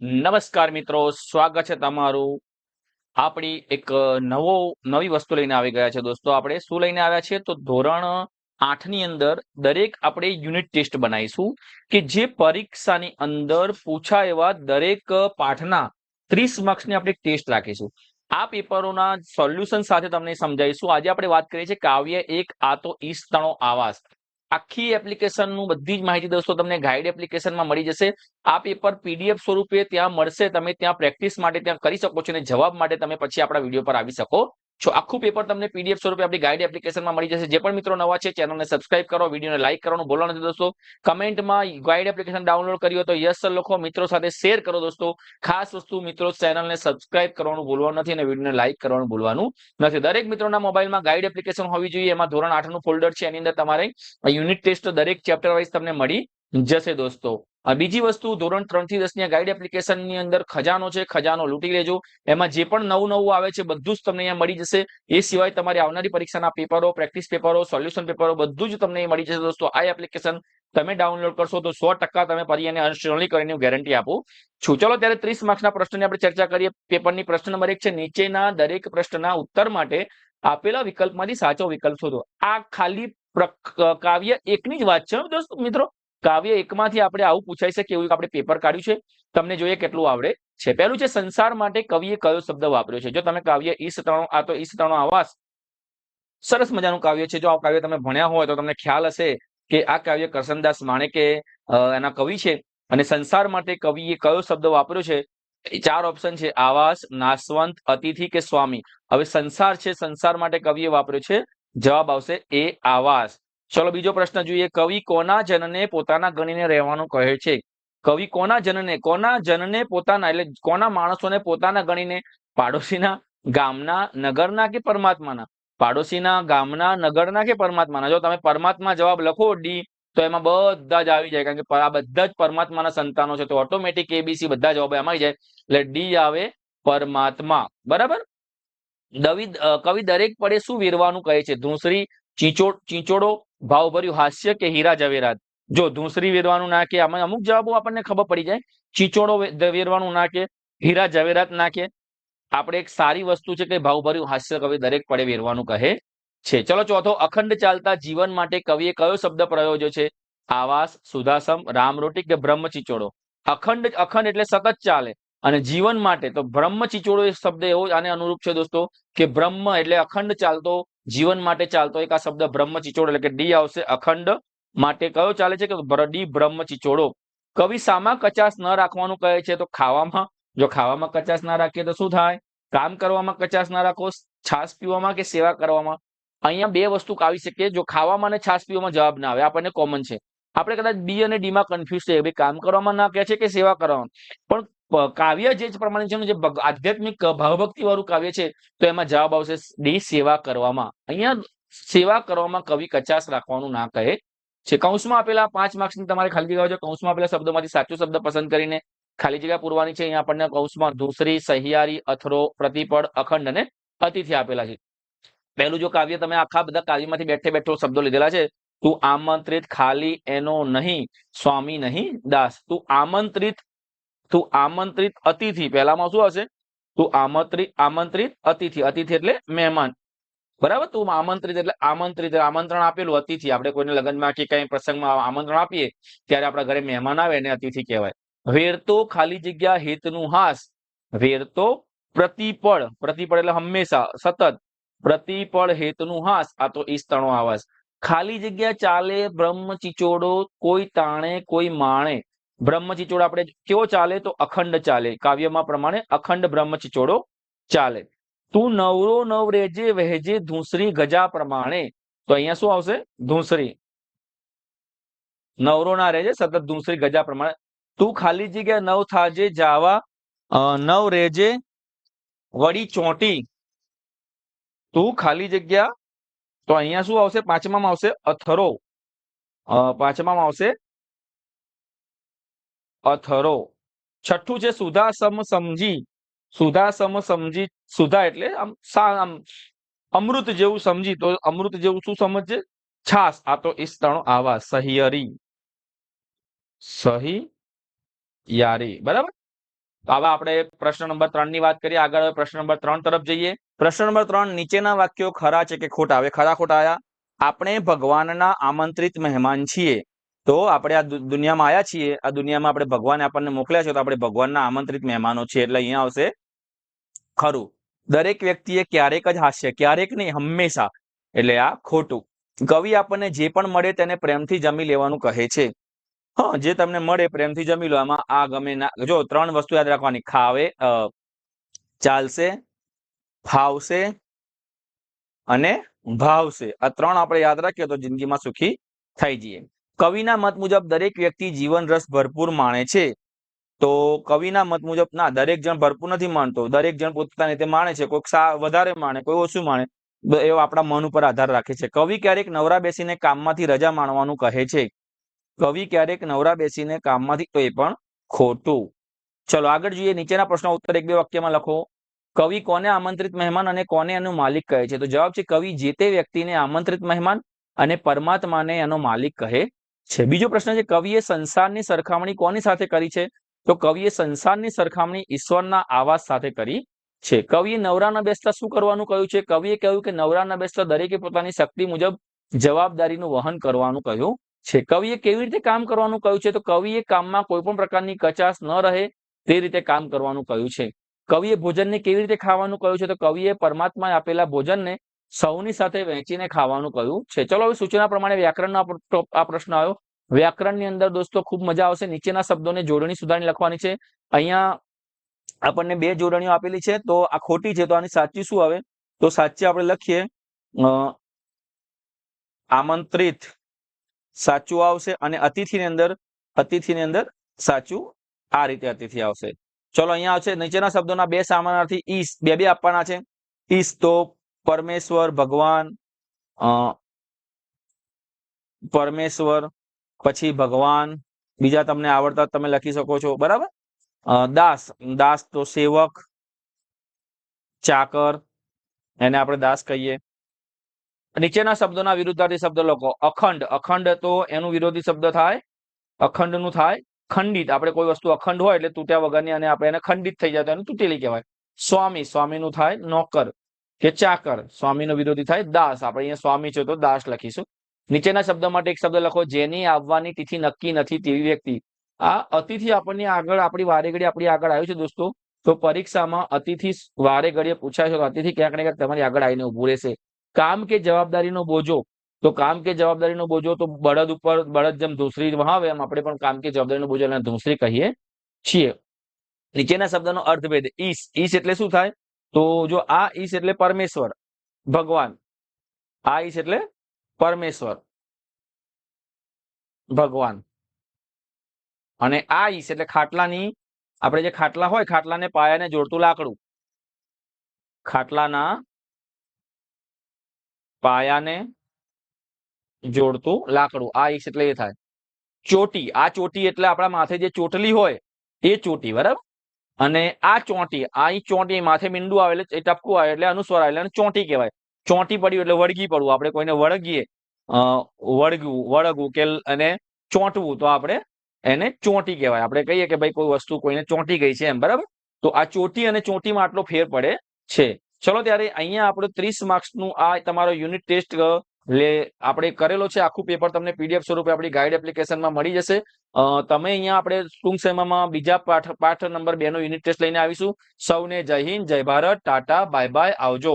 નમસ્કાર મિત્રો, સ્વાગત છે તમારું. આપણી એક નવો, નવી વસ્તુ લઈને આવી ગયા છે દોસ્તો. આપણે શું લઈને આવ્યા છે તો ધોરણ આઠની અંદર દરેક આપણે યુનિટ ટેસ્ટ બનાવીશું કે જે પરીક્ષાની અંદર પૂછા એવા દરેક પાઠના ત્રીસ માર્ક્સની આપણે ટેસ્ટ રાખીશું. આ પેપરોના સોલ્યુશન સાથે તમને સમજાવીશું. આજે આપણે વાત કરીએ છીએ કાવ્ય એક, આ તો ઈસ્તણો આવાસ. આખી એપ્લિકેશનનું બધી જ માહિતી દોસ્તો તમને ગાઈડ એપ્લિકેશનમાં મળી જશે. આ પેપર પીડીએફ સ્વરૂપે ત્યાં મળશે. તમે ત્યાં પ્રેક્ટિસ માટે ત્યાં કરી શકો છો અને જવાબ માટે તમે પછી આપણા વીડિયો પર આવી શકો. છો આખું પેપર તમને પીડીએફ સ્વરૂપે આપણી ગાઈડ એપ્લિકેશનમાં મળી જશે. જે પણ મિત્રો નવા છે, ચેનલને સબસ્ક્રાઇબ કરો, વિડીયોને લાઇક કરવાનું ભૂલો નથી દોસ્તો. કમેન્ટમાં ગાઈડ એપ્લિકેશન ડાઉનલોડ કર્યો તો યસ સર લખો. મિત્રો સાથે શેર કરો દોસ્તો. ખાસ વસ્તુ મિત્રો ચેનલને સબસ્ક્રાઇબ કરવાનું ભૂલવાનું નથી અને વિડીયોને લાઇક કરવાનું ભૂલવાનું નથી. દરેક મિત્રોના મોબાઈલમાં ગાઈડ એપ્લિકેશન હોવી જોઈએ. એમાં ધોરણ આઠનું ફોલ્ડર છે. એની અંદર તમારે યુનિટ ટેસ્ટ દરેક ચેપ્ટર વાઇઝ તમને મળી જશે દોસ્તો. બીજી વસ્તુ, ધોરણ ત્રણથી દસની ગાઈડ એપ્લિકેશનની અંદર ખજાનો છે, ખજાનો લૂંટી લેજો. એમાં જે પણ નવું નવું આવે છે, બધું જ તમને અહીંયા મળી જશે. એ સિવાય તમારી આવનારી પરીક્ષાના પેપરો, પ્રેક્ટિસ પેપરો, સોલ્યુશન પેપરો, બધું જ તમને મળી જશે દોસ્તો. આ એપ્લિકેશન તમે ડાઉનલોડ કરશો તો સો ટકા તમે ફરી એને અનસ્ટોલી કરીને ગેરંટી આપું છું. ચલો ત્યારે ત્રીસ માર્ક્સના પ્રશ્નની આપણે ચર્ચા કરીએ. પેપરની પ્રશ્ન નંબર એક છે, નીચેના દરેક પ્રશ્નના ઉત્તર માટે આપેલા વિકલ્પમાંથી સાચો વિકલ્પ શોધો. આ ખાલી કાવ્ય એકની જ વાત છે દોસ્તો, મિત્રો. કાવ્ય એકમાંથી આપણે આવું પૂછાઈ શકે એવું આપણે પેપર કાઢ્યું છે. તમને જોઈએ કેટલું આવડે છે. પહેલું છે, સંસાર માટે કવિએ કયો શબ્દ વાપર્યો છે? જો તમે કાવ્ય ત્રણો આ તો ત્રણો આવાસ. સરસ મજાનું કાવ્ય છે. જો આ કાવ્ય તમે ભણ્યા હોય તો તમને ખ્યાલ હશે કે આ કાવ્ય કરસનદાસ માણેકે એના કવિ છે. અને સંસાર માટે કવિએ કયો શબ્દ વાપર્યો છે? ચાર ઓપ્શન છે. આવાસ, નાશવંત, અતિથિ કે સ્વામી. હવે સંસાર છે. સંસાર માટે કવિએ વાપર્યો છે. જવાબ આવશે એ આવાસ. ચલો બીજો પ્રશ્ન જોઈએ. કવિ કોના જનને પોતાના ગણીને રહેવાનું કહે છે? કવિ કોના જનને? કોના જનને પોતાના એટલે કોના માણસોને પોતાના ગણીને? પાડોશીના, ગામના, નગરના કે પરમાત્માના? પાડોશીના, ગામના, નગરના કે પરમાત્માના? જો તમે પરમાત્મા જવાબ લખો ડી તો એમાં બધા જ આવી જાય. કારણ કે આ બધા જ પરમાત્માના સંતાનો છે. તો ઓટોમેટિક એબીસી બધા જવાબ એમાં આવી જાય. એટલે ડી આવે પરમાત્મા. બરાબર? દવી કવિ દરેક પડે શું વીરવાનું કહે છે? ધૂસરી ચીચોડ, ચીચોડો, ભાવભર્યું હાસ્ય કે હીરા ઝવેરાત? જો ધૂસરી વેરવાનું ના કે આમાં અમુક જવાબો આપણને ખબર પડી જાય. ચીચોડો વેરવાનું ના કે હીરા ઝવેરાત ના કે આપણે એક સારી વસ્તુ છે કે ભાવભર્યું હાસ્ય કવિ દરેક પડે વેરવાનું કહે છે. ચલો ચોથો, અખંડ ચાલતા જીવન માટે કવિએ કયો શબ્દ પ્રયોજ્યો છે? આવાસ, સુધાસમ રામરોટી કે બ્રહ્મ ચીચોડો? અખંડ અખંડ એટલે સતત ચાલે. અને જીવન માટે તો બ્રહ્મ ચીચોડો એ શબ્દ એવો આને અનુરૂપ છે દોસ્તો કે બ્રહ્મ એટલે અખંડ ચાલતો જીવન માટે ચાલતો એક આ શબ્દ બ્રહ્મ ચિચોડો એટલે કે ડી આવશે અખંડ માટે કયો ચાલે છે કે ડી બ્રહ્મ ચિચોડો? કવિ સામા કચાસ ન રાખવાનું કહે છે તો ખાવામાં? જો ખાવામાં કચાસ ના રાખીએ તો શું થાય? કામ કરવામાં કચાસ ના રાખો છાસ પીવામાં કે સેવા કરવામાં? અહીંયા બે વસ્તુ આવી શકે, જો ખાવામાં અને છાસ પીવામાં જવાબ ના આવે, આપણને કોમન છે. આપણે કદાચ બી અને ડી માં કન્ફ્યુઝ થઈએ, ભાઈ કામ કરવામાં ના કહે છે કે સેવા કરવામાં? પણ કાવ્ય જે પ્રમાણે છે જે આધ્યાત્મિક ભાવભક્તિ વાળું કાવ્ય છે, તો એમાં જવાબ આવશે ડી, સેવા કરવામાં. અહીંયા સેવા કરવામાં કવિ કચાસ રાખવાનું ના કહે છે. કૌંસમાં આપેલા પાંચ માર્ક્સની તમારે ખાલી જગ્યા છે. કૌંસમાં આપેલા શબ્દોમાંથી સાચો શબ્દ પસંદ કરીને ખાલી જગ્યા પૂરવાની છે. અહીંયા આપણને કૌંસમાં ધૂસરી, સહિયારી, અથરો, પ્રતિપળ, અખંડ અને અતિથિ આપેલા છે. પહેલું જો કાવ્ય તમે આખા બધા કાવ્યમાંથી બેઠે બેઠો શબ્દો લીધેલા છે, તું આમંત્રિત ખાલી એનો નહીં, સ્વામી નહીં, દાસ. તું આમંત્રિત તું આમંત્રિત અતિથિ, પહેલામાં શું હશે? તું આમંત્રિત આમંત્રિત અતિથિ. અતિથિ એટલે મહેમાન. બરાબર? તું આમંત્રિત એટલે આમંત્રિત આમંત્રણ આપેલું અતિથિ. આપણે કોઈને લગ્નમાં કે કઈ પ્રસંગમાં આમંત્રણ આપીએ, ત્યારે આપણા ઘરે મહેમાન આવે એને અતિથિ કહેવાય. વેરતો ખાલી જગ્યા હેતનું હાસ. વેરતો પ્રતિપળ. પ્રતિપળ એટલે હંમેશા, સતત. પ્રતિપળ હેતનું હાસ. આ તો ઈસ્તણો આવાસ ખાલી જગ્યા ચાલે, બ્રહ્મ ચિચોડો, કોઈ તાણે, કોઈ માણે. બ્રહ્મચિચોડો આપણે કેવો ચાલે તો અખંડ ચાલે. કાવ્યમાં પ્રમાણે અખંડ બ્રહ્મચિચોડો ચાલે. તું નવરો નવ રેજે વહેજે ધૂસરી ગજા પ્રમાણે. તો અહીંયા શું આવશે? ધૂસરી. નવરો ના રહેજે સતત ધૂસરી ગજા પ્રમાણે. તું ખાલી જગ્યા નવ થાજે જાવા નવ રેજે વળી ચોંટી. તું ખાલી જગ્યા, તો અહીંયા શું આવશે? પાંચમામાં આવશે અથરો. પાંચમામાં આવશે અથરો. છઠ્ઠું છે સુધા સમ સમજી. સુધા સમ સમજી. સુધા એટલે આમ અમૃત જેવું સમજી. તો અમૃત જેવું શું સમજે છાસ. આ તો ઈસ્તણો આવા. સહિયરી. સહી યારી બરાબર હવે આપણે પ્રશ્ન નંબર ત્રણની વાત કરીએ. આગળ પ્રશ્ન નંબર ત્રણ તરફ જઈએ. પ્રશ્ન નંબર ત્રણ, નીચેના વાક્યો ખરા છે કે ખોટા? હવે ખરા ખોટા આયા. આપણે ભગવાનના આમંત્રિત મહેમાન છીએ. તો આપણે આ દુનિયામાં આવ્યા છીએ. આ દુનિયામાં આપણે ભગવાન આપણને મોકલ્યા છે, તો આપણે ભગવાનના આમંત્રિત મહેમાનો છીએ એટલે અહીંયા આવશે ખરું. દરેક વ્યક્તિએ ક્યારેક જ હાસ્ય, ક્યારેક નહીં, હંમેશા. એટલે આ ખોટું. કવિ આપણને જે પણ મળે તેને પ્રેમથી જમી લેવાનું કહે છે. હા, જે તમને મળે પ્રેમથી જમી લો, આમાં આ ગમે ના, જો ત્રણ વસ્તુ યાદ રાખવાની, ખાવે ચાલશે, ફાવશે અને ભાવશે. આ ત્રણ આપણે યાદ રાખીએ તો જિંદગીમાં સુખી થઈ જઈએ. કવિના મત મુજબ દરેક વ્યક્તિ જીવન રસ ભરપૂર માણે છે. તો કવિના મત મુજબ ના, દરેક જણ ભરપૂર નથી માનતો દરેક જણ પોતાની રીતે માણે છે. કોઈક વધારે માણે, કોઈ ઓછું માણે. બ- એ આપણા મન ઉપર આધાર રાખે છે. કવિ ક્યારેક નવરા બેસીને કામમાંથી રજા માણવાનું કહે છે. કવિ ક્યારેક નવરા બેસીને કામમાંથી, તો એ પણ ખોટું. ચલો, આગળ જોઈએ. નીચેના પ્રશ્નો ઉત્તર એક બે વાક્યમાં લખો. કવિ કોને આમંત્રિત મહેમાન અને કોને એનું માલિક કહે છે? તો જવાબ છે, કવિ જે તે વ્યક્તિને આમંત્રિત મહેમાન અને પરમાત્માને એનો માલિક કહે છે. બીજો પ્રશ્ન છે, કવિએ સંસારની સરખામણી કોની સાથે કરી છે? તો કવિએ સંસારની સરખામણી ઈશ્વરના આવાસ સાથે કરી છે. કવિએ નવરા બેસતા શું કરવાનું કહ્યું છે? કવિએ કહ્યું કે નવરા બેસતા દરેકે પોતાની શક્તિ મુજબ જવાબદારીનું વહન કરવાનું કહ્યું છે. કવિએ કેવી રીતે કામ કરવાનું કહ્યું છે? તો કવિએ કામમાં કોઈ પણ પ્રકારની કચાશ ન રહે તે રીતે કામ કરવાનું કહ્યું છે. કવિએ ભોજનને કેવી રીતે ખાવાનું કહ્યું છે? તો કવિએ પરમાત્માએ આપેલા ભોજનને સૌની સાથે વહેંચીને ખાવાનું કહ્યું છે. ચલો, હવે સૂચના પ્રમાણે વ્યાકરણનો આ પ્રશ્ન આવ્યો. વ્યાકરણની અંદર દોસ્તો ખૂબ મજા આવશે. નીચેના શબ્દોને જોડણી સુધારણી લખવાની છે. અહીંયા આપણને બે જોડણીઓ આપેલી છે. તો આ ખોટી છે, તો આની સાચી શું આવે? તો સાચી આપણે લખીએ. આમંત્રિત સાચું આવશે અને અતિથિની અંદર અતિથિની અંદર સાચું આ રીતે અતિથિ આવશે. ચલો, અહીંયા આવશે. નીચેના શબ્દોના બે સામાનાર્થી ઈશ બે બે આપવાના છે. ઈશ તો પરમેશ્વર, ભગવાન પરમેશ્વર, પછી ભગવાન, બીજા તમને આવડતા તમે લખી શકો છો, બરાબર? દાસ દાસ તો સેવક, ચાકર, એને આપણે દાસ કહીએ. નીચેના શબ્દોના વિરુદ્ધાર્થી શબ્દ લખો. અખંડ અખંડ તો એનું વિરોધી શબ્દ થાય, અખંડનું થાય, ખંડિત. આપણે કોઈ વસ્તુ અખંડ હોય એટલે તૂટ્યા વગરની અને આપણે એને ખંડિત થઈ જાય તો એને તૂટેલી કહેવાય. સ્વામી, સ્વામીનું થાય, નોકર. કે ચાકર સ્વામીનો વિરોધી થાય, દાસ. આપણે અહીંયા સ્વામી છે તો દાસ લખીશું. નીચેના શબ્દ માટે એક શબ્દ લખો, જેની આવવાની તિથિ નક્કી નથી તેવી વ્યક્તિ. આ અતિથિ આપણને આગળ, આપણી વારે ઘડી આપણી આગળ આવ્યું છે દોસ્તો. તો પરીક્ષામાં અતિથિ વારે ઘડીએ પૂછાય છે તો અતિથિ ક્યાંક ને ક્યાંક તમારી આગળ આવીને ઉભું રહેશે. કામ કે જવાબદારીનો બોજો. તો કામ કે જવાબદારીનો બોજો તો બળદ ઉપર બળદ જેમ ધૂસરી વહાવે, એમ આપણે પણ કામ કે જવાબદારીનો બોજો એને ધૂસરી કહીએ છીએ. નીચેના શબ્દનો અર્થભેદ ઈશ ઈશ એટલે શું થાય? તો જો આ ઈશ એટલે પરમેશ્વર, ભગવાન. આ ઈશ એટલે પરમેશ્વર, ભગવાન. અને આ ઈશ એટલે ખાટલાની, આપણે જે ખાટલા હોય, ખાટલાને પાયાને જોડતું લાકડું. ખાટલાના પાયાને જોડતું લાકડું. આ ઈશ એટલે એ થાય. ચોટી. આ ચોટી એટલે આપણા માથે જે ચોટલી હોય, એ ચોટી, બરાબર? અને આ ચોંટી આ ચોંટી માથે બિંદુ આવે એટલે ટપકું આવે એટલે અનુસ્વાર આવે, એટલે ચોંટી કહેવાય. ચોંટી પડ્યું એટલે વળગી પડવું, આપણે કોઈને વળગીએ વળગવું વળગવું કે અને ચોંટવું, તો આપણે એને ચોંટી કહેવાય. આપણે કહીએ કે ભાઈ કોઈ વસ્તુ કોઈને ચોંટી ગઈ છે એમ, બરાબર? તો આ ચોટી અને ચોંટીમાં આટલો ફેર પડે છે. ચલો ત્યારે અહીંયા આપણે ત્રીસ માર્ક્સનું આ તમારો યુનિટ ટેસ્ટ લે આપણે કરેલો છે, આખું પેપર તમને પીડીએફ સ્વરૂપે આપણી ગાઈડ એપ્લિકેશનમાં મળી જશે. તમે અહીંયા આપણે ટૂંક સમયમાં બીજા પાઠ પાઠ નંબર બે નો યુનિટ ટેસ્ટ લઈને આવીશું. સૌને જય હિન્દ, જય ભારત, ટાટા, બાય બાય, આવજો.